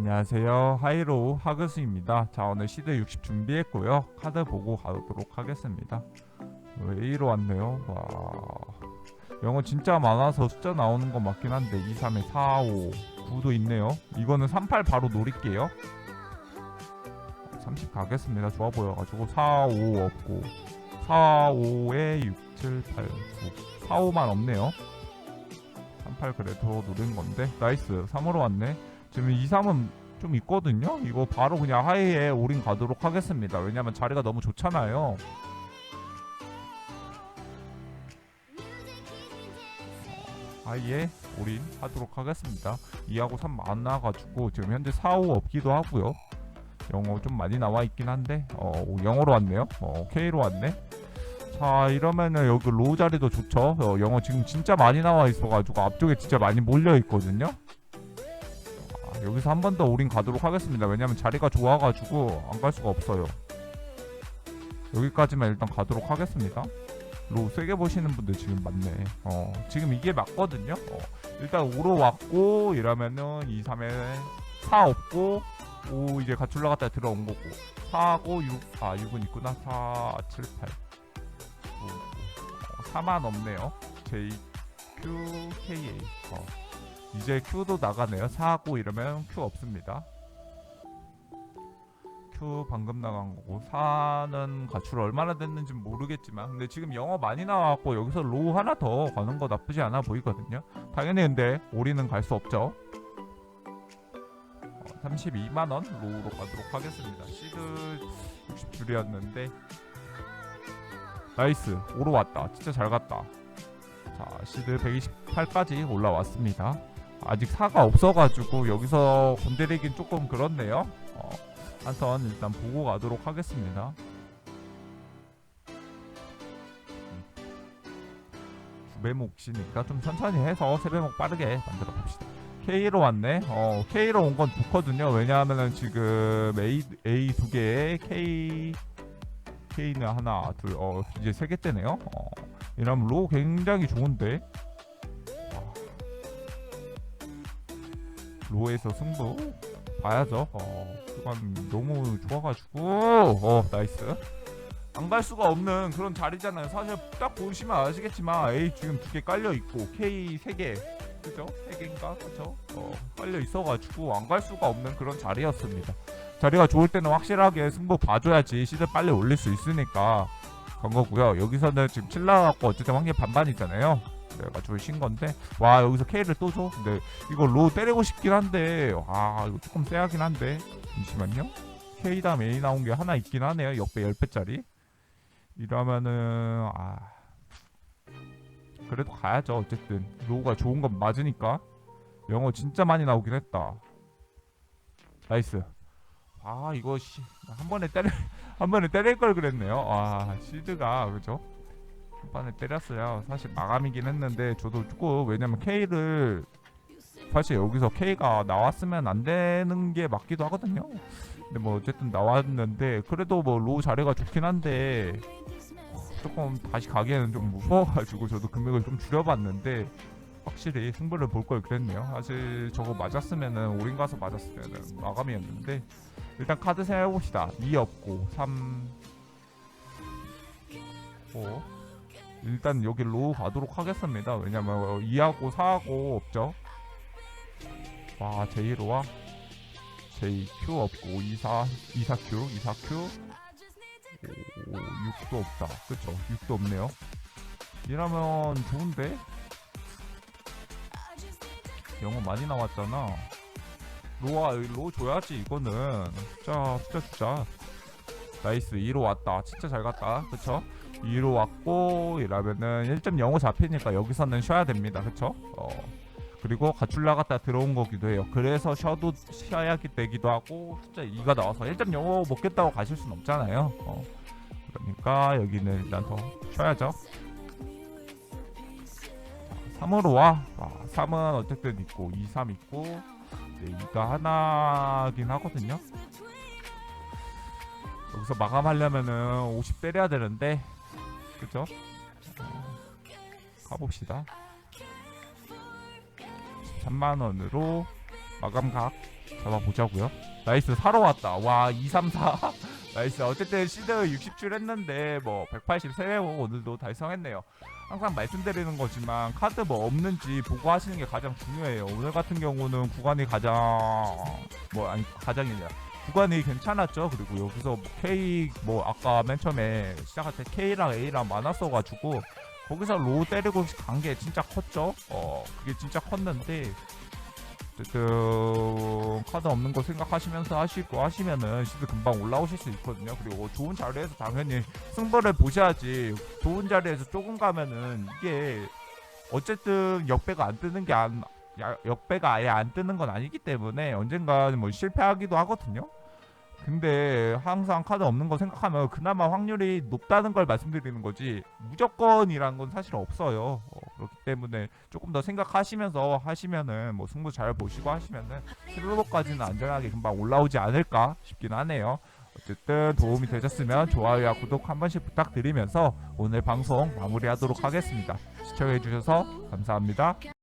안녕하세요. 하이로우 하그스입니다. 자, 오늘 시드 60 준비했고요. 카드 보고 가도록 하겠습니다. 왜 A로 왔네요? 와. 영어 진짜 많아서 숫자 나오는 건 맞긴 한데 2, 3에 4, 5, 9도 있네요. 이거는 38 바로 노릴게요. 30 가겠습니다. 좋아 보여가지고 4, 5 없고 4, 5에 6, 7, 8, 9 4, 5만 없네요. 38 그래도 노린 건데 나이스 3으로 왔네. 지금 2, 3은 좀 있거든요. 이거 바로 그냥 하이에 올인 가도록 하겠습니다. 왜냐면 자리가 너무 좋잖아요. 하이에 올인 하도록 하겠습니다. 2하고 3 많아가지고 지금 현재 4, 5 없기도 하고요. 영어 좀 많이 나와 있긴 한데 어 영어로 왔네요. 어 K로 왔네. 자 이러면은 여기 로우 자리도 좋죠. 어, 영어 지금 진짜 많이 나와 있어가지고 앞쪽에 진짜 많이 몰려 있거든요. 아, 여기서 한 번 더 올인 가도록 하겠습니다. 왜냐면 자리가 좋아가지고 안 갈 수가 없어요. 여기까지만 일단 가도록 하겠습니다. 로우 세게 보시는 분들 지금 많네. 어, 지금 이게 맞거든요. 어, 일단 5로 왔고 이러면은 2, 3에 4 없고 5 이제 같이 올라갔다 들어온 거고 4하고 6, 아 6은 있구나. 4, 7, 8. 9, 어, 4만 없네요. J, Q, KA. 어. 이제 Q도 나가네요. 4하고 이러면 Q 없습니다. Q 방금 나간 거고 4는 가출 얼마나 됐는지 모르겠지만 근데 지금 영어 많이 나왔고 여기서 로우 하나 더 가는 거 나쁘지 않아 보이거든요. 당연히 근데 올인은 갈수 없죠. 어, 32만 원 로우로 가도록 하겠습니다. 시드 60줄이었는데 나이스 5로 왔다. 진짜 잘 갔다. 자 시드 128까지 올라왔습니다. 아직 4가 없어가지고 여기서 건드리긴 조금 그렇네요. 어, 한턴 일단 보고 가도록 하겠습니다. 두 배목이니까 좀 천천히 해서 세 배목 빠르게 만들어 봅시다. K로 왔네. 어, K로 온 건 좋거든요. 왜냐하면은 지금 A A 두 개에 K K는 하나, 둘, 어 이제 세 개째네요. 어, 이러면 로 굉장히 좋은데. 로에서 승부 봐야죠. 어, 그건 너무 좋아가지고, 어, 나이스. 안 갈 수가 없는 그런 자리잖아요. 사실 딱 보시면 아시겠지만 A 지금 두 개 깔려 있고 K 세 개, 그죠? 세 개인가, 그죠? 어, 깔려 있어가지고 안 갈 수가 없는 그런 자리였습니다. 자리가 좋을 때는 확실하게 승부 봐줘야지 시드 빨리 올릴 수 있으니까 간 거고요. 여기서는 지금 칠라갖고 어쨌든 확률 반반이잖아요. 그래가지고 신 건데 와 여기서 K를 또 줘? 근데 이거 로 때리고 싶긴 한데 와 이거 조금 세하긴 한데 잠시만요. K 다음 A 나온 게 하나 있긴 하네요. 역배 10배짜리. 이러면은 아 그래도 가야죠. 어쨌든 로우가 좋은 건 맞으니까 영어 진짜 많이 나오긴 했다. 나이스. 아 이거 씨, 한 번에 때려 한 번에 때릴 걸 그랬네요. 아 시드가 그죠? 한 번에 때렸어야 사실 마감이긴 했는데 저도 조금 왜냐면 K를 사실 여기서 K가 나왔으면 안 되는 게 맞기도 하거든요. 근데 뭐 어쨌든 나왔는데 그래도 뭐 로우 자리가 좋긴 한데 조금 다시 가기에는 좀 무서워가지고 저도 금액을 좀 줄여봤는데 확실히 승부를 볼 걸 그랬네요. 사실 저거 맞았으면은 올인 가서 맞았으면은 마감이었는데 일단 카드 생각해봅시다. 2 없고 3 5 일단 여기 로우 가도록 하겠습니다. 왜냐면 2하고 4하고 없죠. 와 제1호와 JQ 없고 24 24Q 24Q 오 6도 없다. 그쵸 6도 없네요. 이러면 좋은데 영어 많이 나왔잖아. 로아 로 줘야지 이거는 숫자 숫자 주자. 나이스 2로 왔다. 진짜 잘 갔다. 그쵸? 2로 왔고 이러면은 1.05 잡히니까 여기서는 쉬어야 됩니다. 그쵸? 어. 그리고 가출 나갔다 들어온 거기도 해요. 그래서 쉬어도 쉬어야 되기도 하고 숫자 2가 나와서 1.05 먹겠다고 가실 순 없잖아요. 어. 그러니까 여기는 일단 더 쉬어야죠. 3으로 와. 와 3은 어쨌든 있고 2, 3 있고 네, 2가 하나긴 하거든요. 여기서 마감하려면은 50 때려야 되는데 그죠? 어, 가봅시다. 3만 원으로 마감 각 잡아보자고요. 나이스 사러 왔다. 와 234. 나이스. 어쨌든 시드 60줄 했는데 뭐 180 세배고 오늘도 달성했네요. 항상 말씀드리는 거지만 카드 뭐 없는지 보고 하시는 게 가장 중요해요. 오늘 같은 경우는 구간이 가장 뭐 아니 가장이 아니라 구간이 괜찮았죠. 그리고 여기서 뭐 K 뭐 아까 맨 처음에 시작할 때 K랑 A랑 많았어가지고 거기서 로우 때리고 간 게 진짜 컸죠. 어 그게 진짜 컸는데 어쨌든 카드 없는 거 생각하시면서 하시고 하시면은 시드 금방 올라오실 수 있거든요. 그리고 좋은 자리에서 당연히 승부를 보셔야지 좋은 자리에서 조금 가면은 이게 어쨌든 역배가 안 뜨는 게 안 역배가 아예 안 뜨는 건 아니기 때문에 언젠가 뭐 실패하기도 하거든요. 근데 항상 카드 없는 거 생각하면 그나마 확률이 높다는 걸 말씀드리는 거지 무조건이란 건 사실 없어요. 어, 그렇기 때문에 조금 더 생각하시면서 하시면은 뭐 승부 잘 보시고 하시면은 실로버까지는 안전하게 금방 올라오지 않을까 싶긴 하네요. 어쨌든 도움이 되셨으면 좋아요와 구독 한 번씩 부탁드리면서 오늘 방송 마무리하도록 하겠습니다. 시청해주셔서 감사합니다.